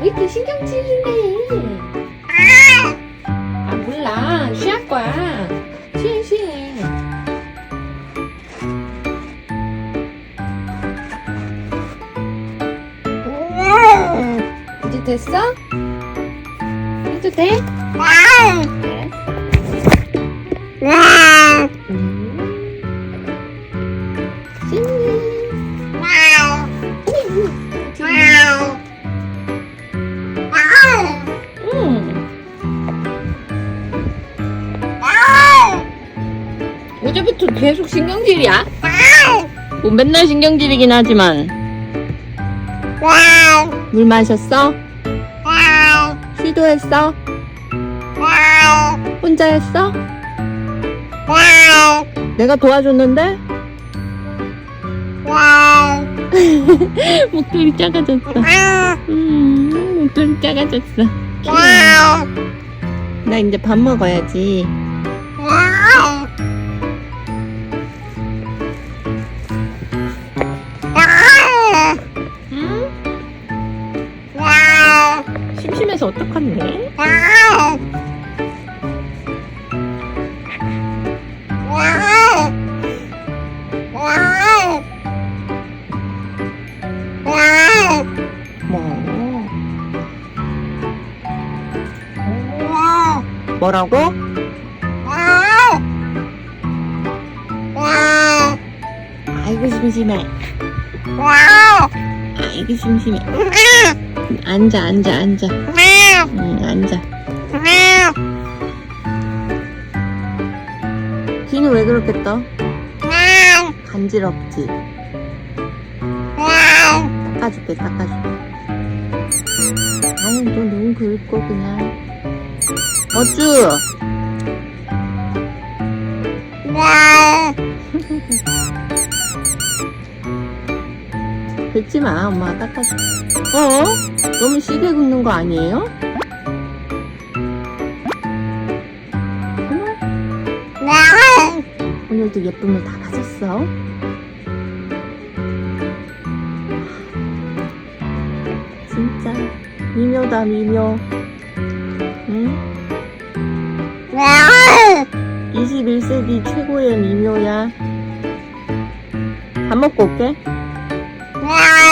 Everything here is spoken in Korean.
왜 이렇게 신경질이네? 아 몰라 쉬할 거야 쉬해 쉬해 이제 됐어? 해도 돼? 알았어 어제부터 계속 신경질이야? 뭐 맨날 신경질이긴 하지만 물 마셨어? 시도했어? 혼자 했어? 내가 도와줬는데? 목소리 작아졌어 음, 목소리 작아졌어 나 이제 밥 먹어야지 응? 심심해서 어떡하네? 뭐라고? 아이고 심심해. 아이고 심심해. 앉아 앉아 앉아. 응 앉아. 귀는 왜 그렇게 떠? 간지럽지? 닦아줄게 닦아줄게. 아유 너 너무 긁고 그냥 어쭈? 긁지 마 엄마가 닦아줄게 어? 너무 시게 긁는 거 아니에요? 오늘도 예쁨을 다 가졌어. 진짜 미묘다 미묘 응? 21세기 최고의 미묘야 밥 먹고 올게 Wow.